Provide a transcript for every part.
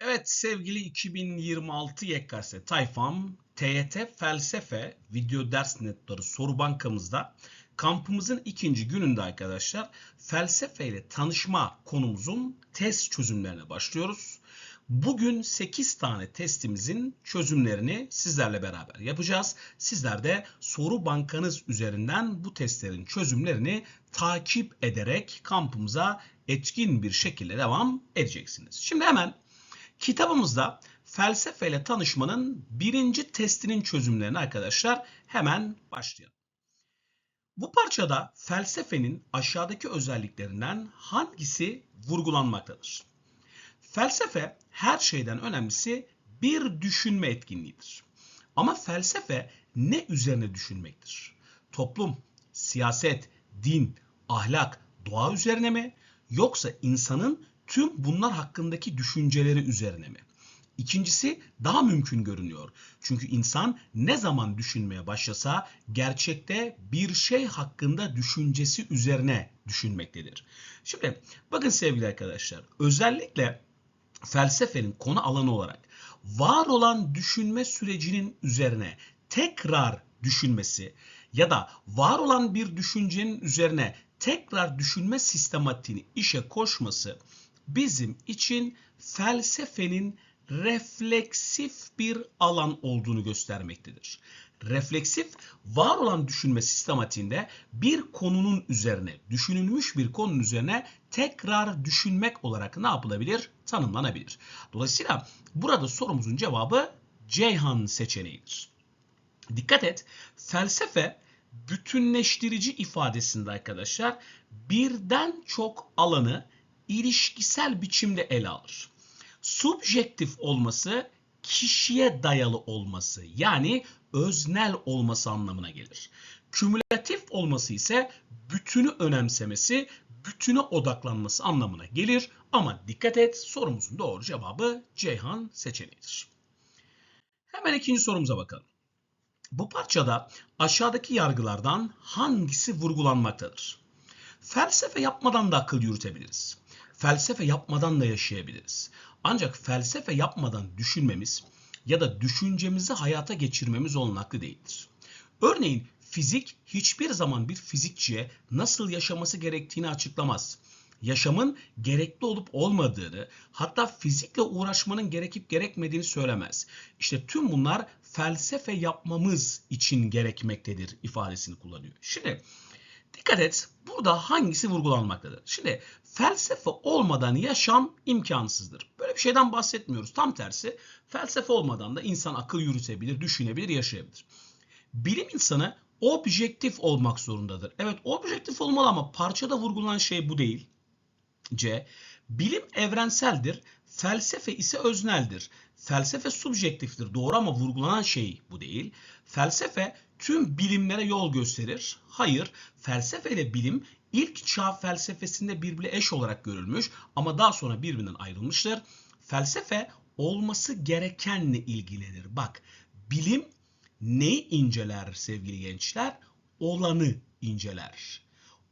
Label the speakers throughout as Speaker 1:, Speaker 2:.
Speaker 1: Evet sevgili 2026 YKS tayfam TYT Felsefe video ders netleri soru bankamızda kampımızın ikinci gününde arkadaşlar felsefe ile tanışma konumuzun test çözümlerine başlıyoruz. Bugün 8 tane testimizin çözümlerini sizlerle beraber yapacağız. Sizler de soru bankanız üzerinden bu testlerin çözümlerini takip ederek kampımıza etkin bir şekilde devam edeceksiniz. Şimdi hemen Kitabımızda felsefeyle tanışmanın birinci testinin çözümlerini arkadaşlar hemen başlayalım. Bu parçada felsefenin aşağıdaki özelliklerinden hangisi vurgulanmaktadır? Felsefe her şeyden önemlisi bir düşünme etkinliğidir. Ama felsefe ne üzerine düşünmektir? Toplum, siyaset, din, ahlak, doğa üzerine mi? Yoksa insanın tüm bunlar hakkındaki düşünceleri üzerine mi? İkincisi daha mümkün görünüyor. Çünkü insan ne zaman düşünmeye başlasa gerçekte bir şey hakkında düşüncesi üzerine düşünmektedir. Şimdi bakın sevgili arkadaşlar özellikle felsefenin konu alanı olarak var olan düşünme sürecinin üzerine tekrar düşünmesi ya da var olan bir düşüncenin üzerine tekrar düşünme sistematiğini işe koşması bizim için felsefenin refleksif bir alan olduğunu göstermektedir. Refleksif var olan düşünme sistematiğinde bir konunun üzerine, düşünülmüş bir konunun üzerine tekrar düşünmek olarak ne yapılabilir? Tanımlanabilir. Dolayısıyla burada sorumuzun cevabı Ceyhan seçeneğidir. Dikkat et, felsefe bütünleştirici ifadesinde arkadaşlar birden çok alanı ilişkisel biçimde ele alır. Subjektif olması kişiye dayalı olması yani öznel olması anlamına gelir. Kümülatif olması ise bütünü önemsemesi, bütüne odaklanması anlamına gelir. Ama dikkat et sorumuzun doğru cevabı Ceyhan seçeneğidir. Hemen ikinci sorumuza bakalım. Bu parçada aşağıdaki yargılardan hangisi vurgulanmaktadır? Felsefe yapmadan da akıl yürütebiliriz felsefe yapmadan da yaşayabiliriz. Ancak felsefe yapmadan düşünmemiz ya da düşüncemizi hayata geçirmemiz olanaklı değildir. Örneğin fizik hiçbir zaman bir fizikçiye nasıl yaşaması gerektiğini açıklamaz. Yaşamın gerekli olup olmadığını, hatta fizikle uğraşmanın gerekip gerekmediğini söylemez. İşte tüm bunlar felsefe yapmamız için gerekmektedir ifadesini kullanıyor. Şimdi Dikkat et burada hangisi vurgulanmaktadır? Şimdi felsefe olmadan yaşam imkansızdır. Böyle bir şeyden bahsetmiyoruz. Tam tersi felsefe olmadan da insan akıl yürütebilir, düşünebilir, yaşayabilir. Bilim insanı objektif olmak zorundadır. Evet objektif olmalı ama parçada vurgulanan şey bu değil. C. Bilim evrenseldir. Felsefe ise özneldir. Felsefe subjektiftir. Doğru ama vurgulanan şey bu değil. Felsefe tüm bilimlere yol gösterir. Hayır, felsefe ile bilim ilk çağ felsefesinde birbirine eş olarak görülmüş ama daha sonra birbirinden ayrılmıştır. Felsefe olması gerekenle ilgilenir. Bak, bilim neyi inceler sevgili gençler? Olanı inceler.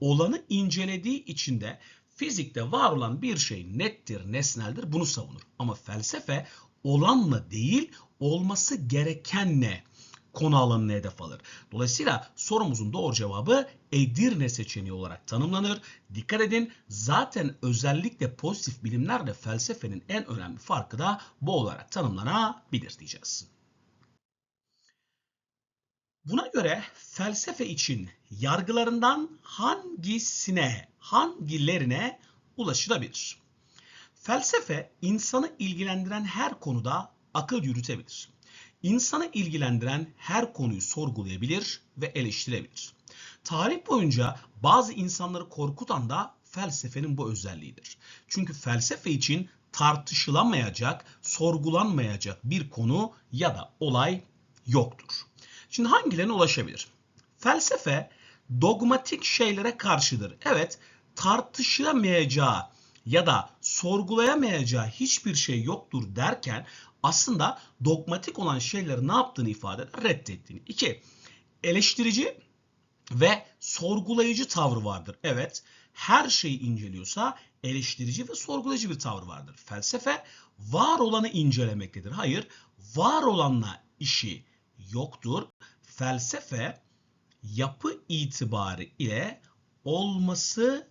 Speaker 1: Olanı incelediği için de fizikte var olan bir şey nettir, nesneldir bunu savunur. Ama felsefe olanla değil, olması gerekenle konu alanını hedef alır. Dolayısıyla sorumuzun doğru cevabı Edirne seçeneği olarak tanımlanır. Dikkat edin zaten özellikle pozitif bilimlerle felsefenin en önemli farkı da bu olarak tanımlanabilir diyeceğiz. Buna göre felsefe için yargılarından hangisine, hangilerine ulaşılabilir? Felsefe insanı ilgilendiren her konuda akıl yürütebilir. İnsanı ilgilendiren her konuyu sorgulayabilir ve eleştirebilir. Tarih boyunca bazı insanları korkutan da felsefenin bu özelliğidir. Çünkü felsefe için tartışılamayacak, sorgulanmayacak bir konu ya da olay yoktur. Şimdi hangilerine ulaşabilir? Felsefe dogmatik şeylere karşıdır. Evet, tartışılamayacağı ya da sorgulayamayacağı hiçbir şey yoktur derken aslında dogmatik olan şeyleri ne yaptığını ifade eder? Reddettiğini. İki, eleştirici ve sorgulayıcı tavrı vardır. Evet, her şeyi inceliyorsa eleştirici ve sorgulayıcı bir tavır vardır. Felsefe var olanı incelemektedir. Hayır, var olanla işi yoktur. Felsefe yapı itibarı ile olması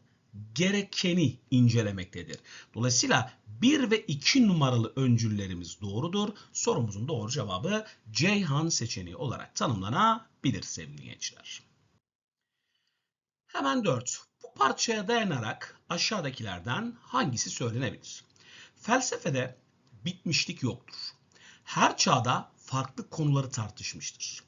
Speaker 1: gerekeni incelemektedir. Dolayısıyla 1 ve 2 numaralı öncüllerimiz doğrudur. Sorumuzun doğru cevabı Ceyhan seçeneği olarak tanımlanabilir sevgili gençler. Hemen 4. Bu parçaya dayanarak aşağıdakilerden hangisi söylenebilir? Felsefede bitmişlik yoktur. Her çağda farklı konuları tartışmıştır.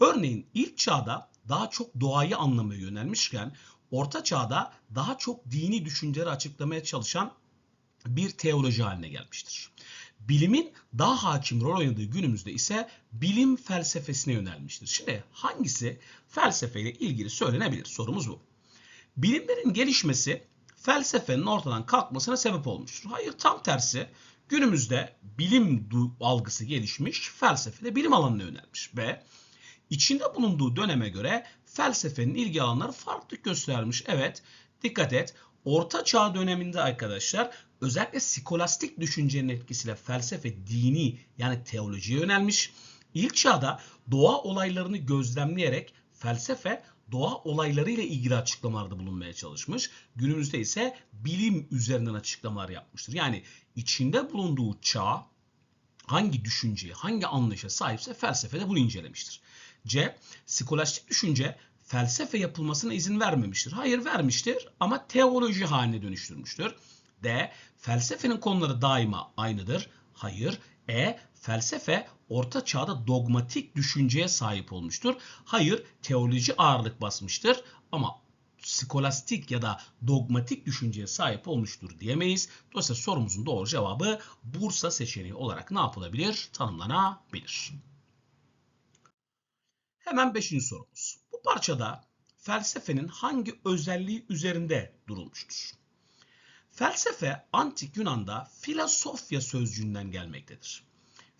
Speaker 1: Örneğin ilk çağda daha çok doğayı anlamaya yönelmişken Orta Çağ'da daha çok dini düşünceleri açıklamaya çalışan bir teoloji haline gelmiştir. Bilimin daha hakim rol oynadığı günümüzde ise bilim felsefesine yönelmiştir. Şimdi hangisi felsefeyle ilgili söylenebilir? Sorumuz bu. Bilimlerin gelişmesi felsefenin ortadan kalkmasına sebep olmuştur. Hayır tam tersi günümüzde bilim algısı gelişmiş, felsefede bilim alanına yönelmiş ve içinde bulunduğu döneme göre felsefenin ilgi alanları farklı göstermiş. Evet dikkat et Orta Çağ döneminde arkadaşlar özellikle skolastik düşüncenin etkisiyle felsefe dini yani teolojiye yönelmiş. İlk çağda doğa olaylarını gözlemleyerek felsefe doğa olayları ile ilgili açıklamalarda bulunmaya çalışmış. Günümüzde ise bilim üzerinden açıklamalar yapmıştır. Yani içinde bulunduğu çağ hangi düşünceye, hangi anlayışa sahipse felsefede bunu incelemiştir. C. Skolastik düşünce felsefe yapılmasına izin vermemiştir. Hayır vermiştir ama teoloji haline dönüştürmüştür. D. Felsefenin konuları daima aynıdır. Hayır. E. Felsefe orta çağda dogmatik düşünceye sahip olmuştur. Hayır. Teoloji ağırlık basmıştır ama skolastik ya da dogmatik düşünceye sahip olmuştur diyemeyiz. Dolayısıyla sorumuzun doğru cevabı Bursa seçeneği olarak ne yapılabilir? Tanımlanabilir. Hemen 5. sorumuz. Bu parçada felsefenin hangi özelliği üzerinde durulmuştur? Felsefe antik Yunan'da filosofya sözcüğünden gelmektedir.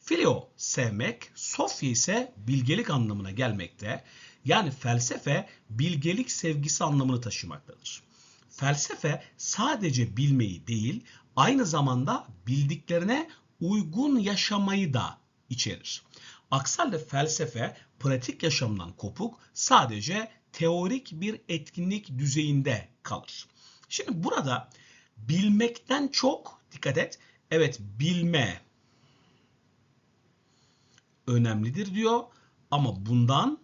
Speaker 1: Filio sevmek, sofya ise bilgelik anlamına gelmekte. Yani felsefe bilgelik sevgisi anlamını taşımaktadır. Felsefe sadece bilmeyi değil, aynı zamanda bildiklerine uygun yaşamayı da içerir. Aksi halde felsefe pratik yaşamdan kopuk sadece teorik bir etkinlik düzeyinde kalır. Şimdi burada bilmekten çok dikkat et. Evet bilme önemlidir diyor ama bundan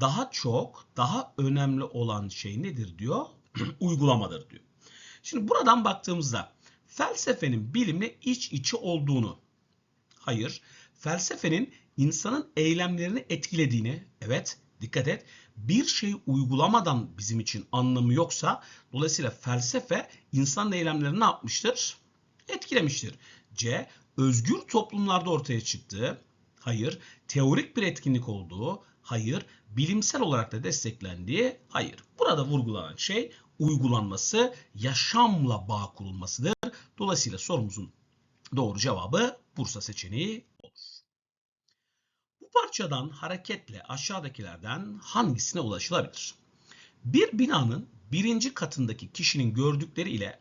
Speaker 1: daha çok daha önemli olan şey nedir diyor? Uygulamadır diyor. Şimdi buradan baktığımızda felsefenin bilimle iç içe olduğunu, hayır, felsefenin insanın eylemlerini etkilediğini, evet dikkat et, bir şeyi uygulamadan bizim için anlamı yoksa dolayısıyla felsefe insan eylemlerini ne yapmıştır? Etkilemiştir. C. Özgür toplumlarda ortaya çıktığı, hayır. Teorik bir etkinlik olduğu, hayır. Bilimsel olarak da desteklendiği, hayır. Burada vurgulanan şey uygulanması, yaşamla bağ kurulmasıdır. Dolayısıyla sorumuzun doğru cevabı Bursa seçeneği parçadan hareketle aşağıdakilerden hangisine ulaşılabilir? Bir binanın birinci katındaki kişinin gördükleri ile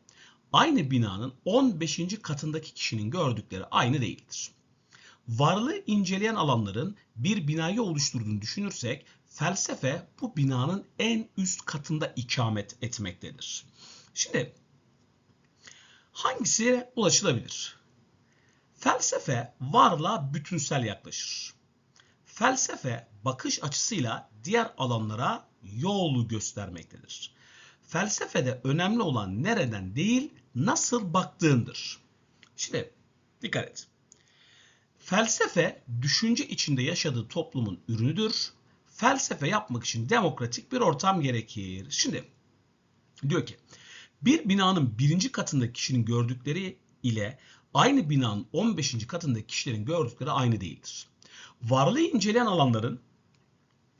Speaker 1: aynı binanın 15. katındaki kişinin gördükleri aynı değildir. Varlığı inceleyen alanların bir binayı oluşturduğunu düşünürsek felsefe bu binanın en üst katında ikamet etmektedir. Şimdi hangisi ulaşılabilir? Felsefe varlığa bütünsel yaklaşır. Felsefe bakış açısıyla diğer alanlara yol göstermektedir. Felsefede önemli olan nereden değil nasıl baktığındır. Şimdi dikkat et. Felsefe düşünce içinde yaşadığı toplumun ürünüdür. Felsefe yapmak için demokratik bir ortam gerekir. Şimdi diyor ki bir binanın birinci katındaki kişinin gördükleri ile aynı binanın 15. katındaki kişilerin gördükleri aynı değildir varlığı inceleyen alanların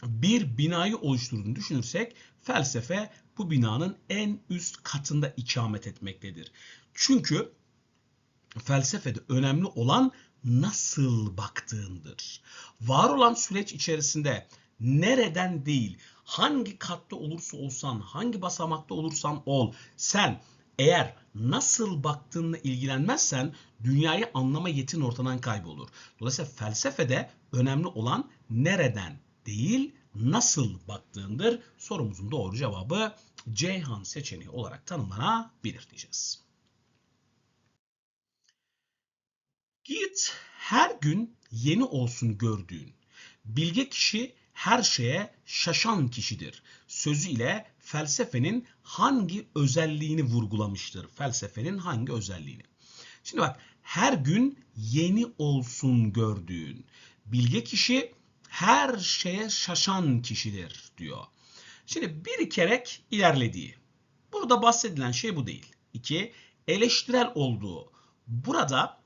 Speaker 1: bir binayı oluşturduğunu düşünürsek felsefe bu binanın en üst katında ikamet etmektedir. Çünkü felsefede önemli olan nasıl baktığındır. Var olan süreç içerisinde nereden değil, hangi katta olursa olsan, hangi basamakta olursan ol, sen Eğer nasıl baktığınla ilgilenmezsen dünyayı anlama yetin ortadan kaybolur. Dolayısıyla felsefede önemli olan nereden değil nasıl baktığındır. Sorumuzun doğru cevabı Ceyhan seçeneği olarak tanımlanabilir diyeceğiz. Git her gün yeni olsun gördüğün. Bilge kişi her şeye şaşan kişidir. Sözü ile felsefenin hangi özelliğini vurgulamıştır? Felsefenin hangi özelliğini? Şimdi bak her gün yeni olsun gördüğün. Bilge kişi her şeye şaşan kişidir diyor. Şimdi bir kerek ilerlediği. Burada bahsedilen şey bu değil. İki, eleştirel olduğu. Burada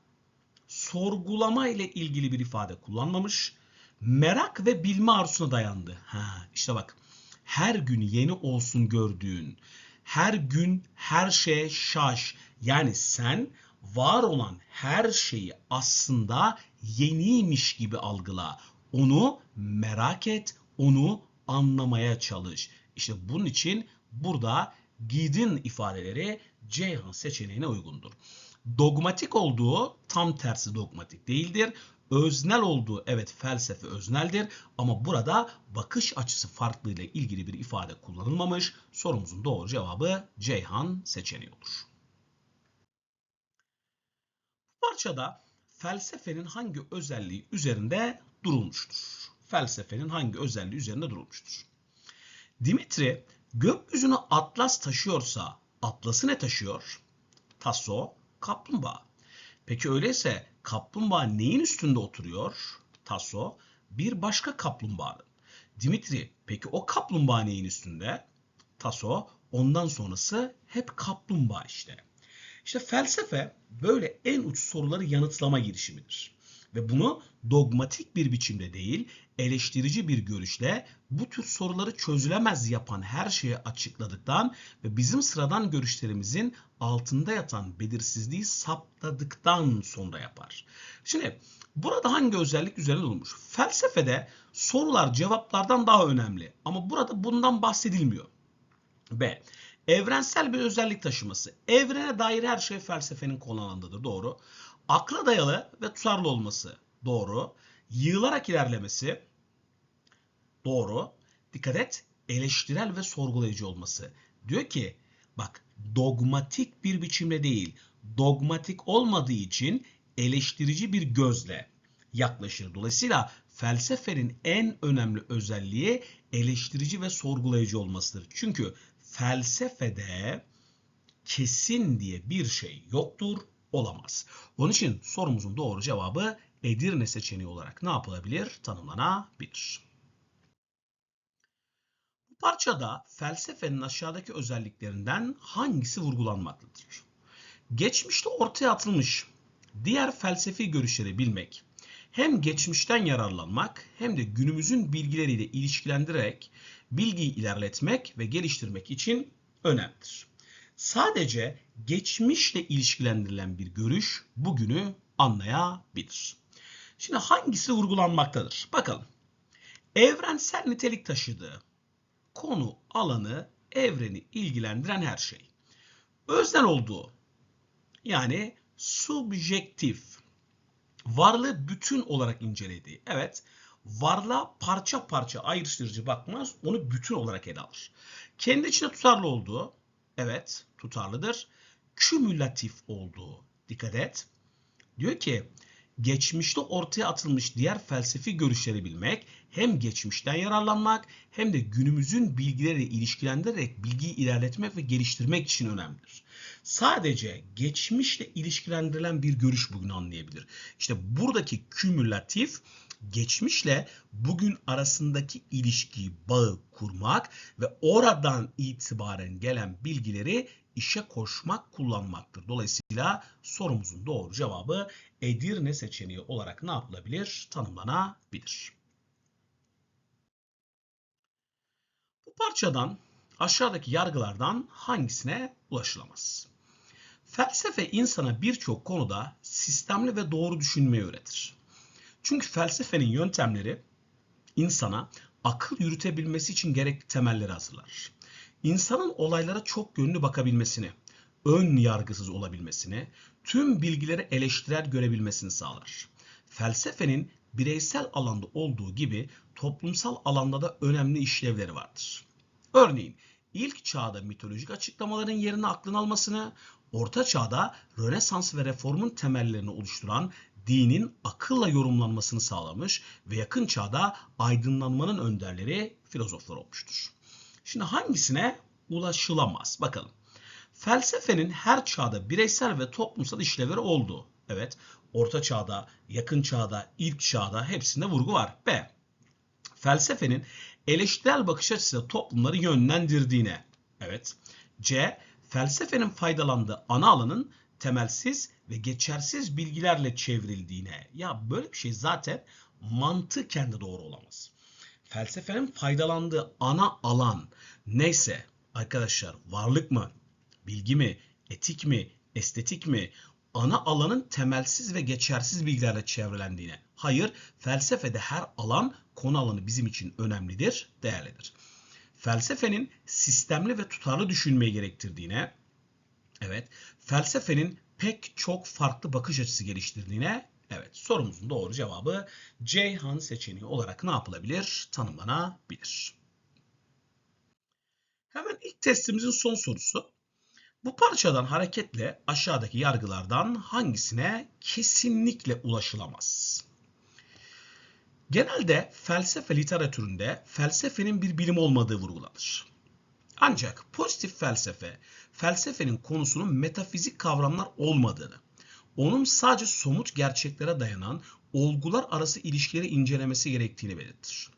Speaker 1: sorgulama ile ilgili bir ifade kullanmamış. Merak ve bilme arzusuna dayandı. Ha, işte bak. Her gün yeni olsun gördüğün, her gün her şeye şaş. Yani sen var olan her şeyi aslında yeniymiş gibi algıla. Onu merak et, onu anlamaya çalış. İşte bunun için burada gidin ifadeleri Ceyhan seçeneğine uygundur. Dogmatik olduğu tam tersi dogmatik değildir. Öznel olduğu evet felsefe özneldir ama burada bakış açısı farklı ile ilgili bir ifade kullanılmamış. Sorumuzun doğru cevabı Ceyhan seçeneği olur. Bu parçada felsefenin hangi özelliği üzerinde durulmuştur? Felsefenin hangi özelliği üzerinde durulmuştur? Dimitri gökyüzüne atlas taşıyorsa atlası ne taşıyor? Taso, kaplumbağa. Peki öyleyse kaplumbağa neyin üstünde oturuyor? Taso, bir başka kaplumbağanın. Dimitri, peki o kaplumbağa neyin üstünde? Taso, ondan sonrası hep kaplumbağa işte. İşte felsefe böyle en uç soruları yanıtlama girişimidir. Ve bunu dogmatik bir biçimde değil, eleştirici bir görüşle bu tür soruları çözülemez yapan her şeyi açıkladıktan ve bizim sıradan görüşlerimizin altında yatan belirsizliği saptadıktan sonra yapar. Şimdi burada hangi özellik üzerine durulmuş? Felsefede sorular cevaplardan daha önemli ama burada bundan bahsedilmiyor. B. Evrensel bir özellik taşıması. Evrene dair her şey felsefenin konu alanındadır. Doğru. Akla dayalı ve tutarlı olması. Doğru. Yığılarak ilerlemesi. Doğru. Dikkat et. Eleştirel ve sorgulayıcı olması. Diyor ki bak dogmatik bir biçimde değil. Dogmatik olmadığı için eleştirici bir gözle yaklaşır. Dolayısıyla felsefenin en önemli özelliği eleştirici ve sorgulayıcı olmasıdır. Çünkü felsefede kesin diye bir şey yoktur, olamaz. Onun için sorumuzun doğru cevabı Edirne seçeneği olarak ne yapılabilir? Tanımlanabilir. Bu parçada felsefenin aşağıdaki özelliklerinden hangisi vurgulanmaktadır? Geçmişte ortaya atılmış diğer felsefi görüşleri bilmek, hem geçmişten yararlanmak hem de günümüzün bilgileriyle ilişkilendirerek bilgiyi ilerletmek ve geliştirmek için önemlidir. Sadece geçmişle ilişkilendirilen bir görüş bugünü anlayabilir. Şimdi hangisi vurgulanmaktadır? Bakalım. Evrensel nitelik taşıdığı konu, alanı, evreni ilgilendiren her şey. Öznel olduğu yani subjektif varlığı bütün olarak incelediği. Evet varlığa parça parça ayrıştırıcı bakmaz onu bütün olarak ele alır. Kendi içine tutarlı olduğu evet tutarlıdır. Kümülatif olduğu dikkat et. Diyor ki geçmişte ortaya atılmış diğer felsefi görüşleri bilmek hem geçmişten yararlanmak hem de günümüzün bilgileriyle ilişkilendirerek bilgiyi ilerletmek ve geliştirmek için önemlidir. Sadece geçmişle ilişkilendirilen bir görüş bugün anlayabilir. İşte buradaki kümülatif geçmişle bugün arasındaki ilişkiyi, bağı kurmak ve oradan itibaren gelen bilgileri işe koşmak, kullanmaktır. Dolayısıyla sorumuzun doğru cevabı Edirne seçeneği olarak ne yapılabilir? Tanımlanabilir. Bu parçadan aşağıdaki yargılardan hangisine ulaşılamaz? Felsefe insana birçok konuda sistemli ve doğru düşünmeyi öğretir. Çünkü felsefenin yöntemleri insana akıl yürütebilmesi için gerekli temelleri hazırlar. İnsanın olaylara çok yönlü bakabilmesini, ön yargısız olabilmesini, tüm bilgileri eleştirel görebilmesini sağlar. Felsefenin bireysel alanda olduğu gibi toplumsal alanda da önemli işlevleri vardır. Örneğin ilk çağda mitolojik açıklamaların yerini aklın almasını, orta çağda Rönesans ve Reformun temellerini oluşturan dinin akılla yorumlanmasını sağlamış ve yakın çağda aydınlanmanın önderleri filozoflar olmuştur. Şimdi hangisine ulaşılamaz? Bakalım. Felsefenin her çağda bireysel ve toplumsal işlevleri oldu. Evet, orta çağda, yakın çağda, ilk çağda hepsinde vurgu var. B. Felsefenin eleştirel bakış açısıyla toplumları yönlendirdiğine. Evet. C. Felsefenin faydalandığı ana alanın temelsiz ve geçersiz bilgilerle çevrildiğine. Ya böyle bir şey zaten mantıken de doğru olamaz. Felsefenin faydalandığı ana alan neyse arkadaşlar varlık mı, bilgi mi, etik mi, estetik mi, ana alanın temelsiz ve geçersiz bilgilerle çevrelendiğine. Hayır, felsefede her alan konu alanı bizim için önemlidir, değerlidir. Felsefenin sistemli ve tutarlı düşünmeyi gerektirdiğine, evet, felsefenin pek çok farklı bakış açısı geliştirdiğine, evet, sorumuzun doğru cevabı Ceyhan seçeneği olarak ne yapılabilir? Tanımlanabilir. Hemen ilk testimizin son sorusu. Bu parçadan hareketle aşağıdaki yargılardan hangisine kesinlikle ulaşılamaz? Genelde felsefe literatüründe felsefenin bir bilim olmadığı vurgulanır. Ancak pozitif felsefe, felsefenin konusunun metafizik kavramlar olmadığını, onun sadece somut gerçeklere dayanan olgular arası ilişkileri incelemesi gerektiğini belirtir.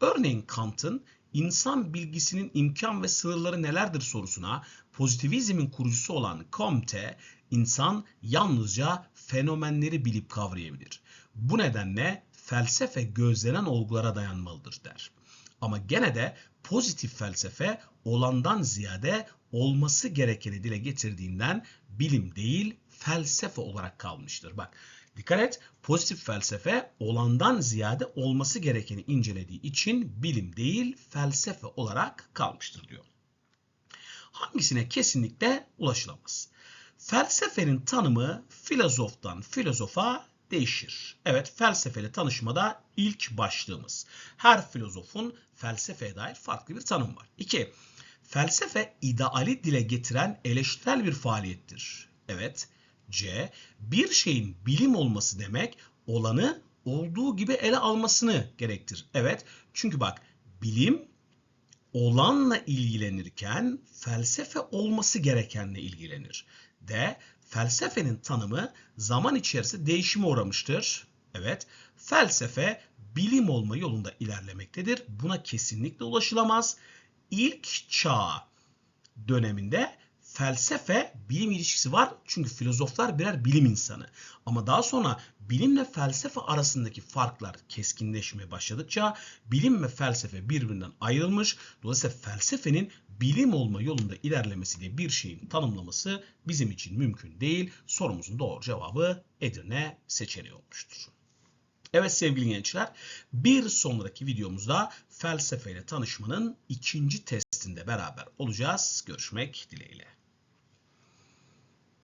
Speaker 1: Örneğin Kant'ın insan bilgisinin imkan ve sınırları nelerdir sorusuna pozitivizmin kurucusu olan Comte, insan yalnızca fenomenleri bilip kavrayabilir. Bu nedenle felsefe gözlenen olgulara dayanmalıdır der. Ama gene de pozitif felsefe olandan ziyade olması gerekeni dile getirdiğinden bilim değil felsefe olarak kalmıştır. Bak dikkat et pozitif felsefe olandan ziyade olması gerekeni incelediği için bilim değil felsefe olarak kalmıştır diyor. Hangisine kesinlikle ulaşılamaz? Felsefenin tanımı filozoftan filozofa değişir. Evet felsefeyle tanışmada ilk başlığımız. Her filozofun felsefeye dair farklı bir tanım var. 2. Felsefe ideali dile getiren eleştirel bir faaliyettir. Evet. C. Bir şeyin bilim olması demek olanı olduğu gibi ele almasını gerektir. Evet. Çünkü bak bilim olanla ilgilenirken felsefe olması gerekenle ilgilenir. D. Felsefenin tanımı zaman içerisinde değişime uğramıştır. Evet, felsefe bilim olma yolunda ilerlemektedir. Buna kesinlikle ulaşılamaz. İlk çağ döneminde felsefe bilim ilişkisi var. Çünkü filozoflar birer bilim insanı. Ama daha sonra bilimle felsefe arasındaki farklar keskinleşmeye başladıkça bilim ve felsefe birbirinden ayrılmış. Dolayısıyla felsefenin bilim olma yolunda ilerlemesi diye bir şeyin tanımlaması bizim için mümkün değil. Sorumuzun doğru cevabı Edirne seçeneği olmuştur. Evet sevgili gençler, bir sonraki videomuzda felsefeyle tanışmanın ikinci testinde beraber olacağız. Görüşmek dileğiyle.